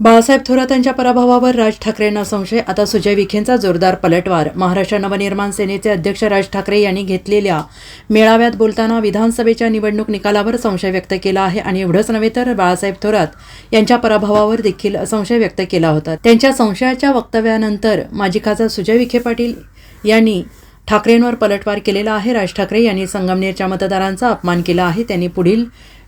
बाळासाहेब थोरात यांच्या पराभवावर राज ठाकरेंना संशय. आता सुजय विखेंचा जोरदार पलटवार. महाराष्ट्र नवनिर्माण सेनेचे अध्यक्ष राज ठाकरे यांनी घेतलेल्या मेळाव्यात बोलताना विधानसभेच्या निवडणूक निकालावर संशय व्यक्त केला आहे आणि एवढंच नव्हे तर बाळासाहेब थोरात यांच्या पराभवावर देखील संशय व्यक्त केला होता. त्यांच्या संशयाच्या वक्तव्यानंतर माजी खासदार सुजय विखे पाटील यांनी ठाकरेंवर पलटवार केलेला आहे. राज ठाकरे यांनी संगमनेरच्या मतदारांचा अपमान केला आहे. त्यांनी पुढील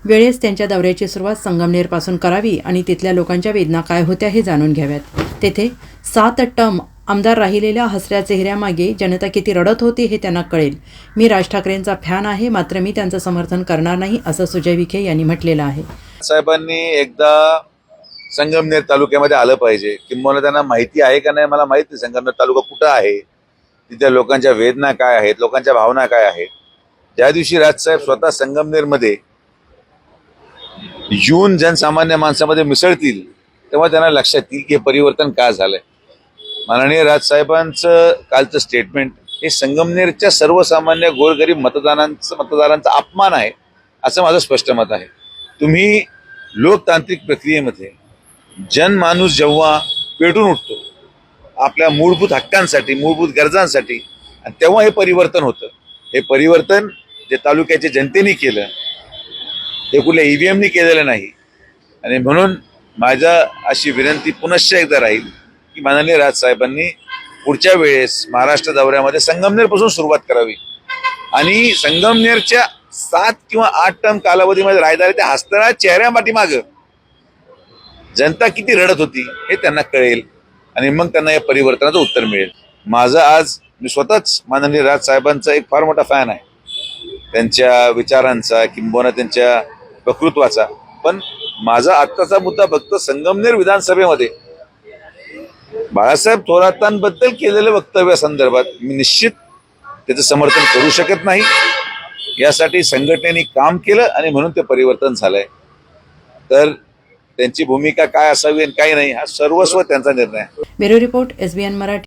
वेळेस त्यांच्या दौऱ्याची सुरुवात संगमनेरपासून करावी आणि तिथल्या लोकांच्या वेदना काय होत्या हे जाणून घ्याव्यात. तेथे सात टर्म आमदार राहिलेल्या हसऱ्या चेहऱ्यामागे जनता किती रडत होती हे त्यांना कळेल. मी राज ठाकरेंचा फॅन आहे मात्र मी त्यांचं समर्थन करणार नाही असं सुजय विखे यांनी म्हटलेलं आहे. साहेबांनी एकदा संगमनेर तालुक्यामध्ये आलं पाहिजे. किंवा त्यांना माहिती आहे का नाही मला माहीत नाही. संगमनेर तालुका कुठं आहे? तिथल्या लोकांच्या वेदना काय आहेत? लोकांच्या भावना काय आहेत? ज्या दिवशी राजसाहेब स्वतः संगमनेरमध्ये येऊन जनसामान्य माणसामध्ये मिसळतील तेव्हा त्यांना लक्षात येईल की हे परिवर्तन का झालंय. माननीय राजसाहेबांचं कालचं स्टेटमेंट हे संगमनेरच्या सर्वसामान्य गोरगरीब मतदारांचं मतदारांचा अपमान आहे असं माझं स्पष्ट मत आहे. तुम्ही लोकतांत्रिक प्रक्रियेमध्ये जनमाणूस जेव्हा पेटून उठतो आपल्या मूलभूत हक्कांसाठी मूलभूत गरजांसाठी आणि तेव्हा हे परिवर्तन होतं. हे परिवर्तन जे तालुक्याच्या जनतेने केलं हे कुठल्या ईव्हीएमनी केलेलं नाही. आणि म्हणून माझ्या अशी विनंती पुनश्च एकदा राहील की माननीय राजसाहेबांनी पुढच्या वेळेस महाराष्ट्र दौऱ्यामध्ये संगमनेरपासून सुरुवात करावी. आणि संगमनेरच्या सात किंवा आठ टन कालावधीमध्ये राहणाऱ्या त्या हसणाऱ्या चेहऱ्या पाठीमागं जनता किती रडत होती हे त्यांना कळेल आणि मग त्यांना या परिवर्तनाचं उत्तर मिळेल. माझं आज मी स्वतःच माननीय राजसाहेबांचा एक फार मोठा फॅन आहे. त्यांच्या विचारांचा किंबहुना त्यांच्या वक्तृत्वाचा. पण माझा आत्ताचा मुद्दा फक्त संगमनेर विधानसभेमध्ये. बाळासाहेब थोरातांबद्दल केलेल्या वक्तव्यासंदर्भात मी निश्चित त्याचं समर्थन करू शकत नाही. यासाठी संघटनेने काम केलं आणि म्हणून ते परिवर्तन झालंय. तर त्यांची भूमिका काय असावी आणि काय नाही हा सर्वस्व त्यांचा निर्णय ब्युरो रिपोर्ट एसबीएन मराठी.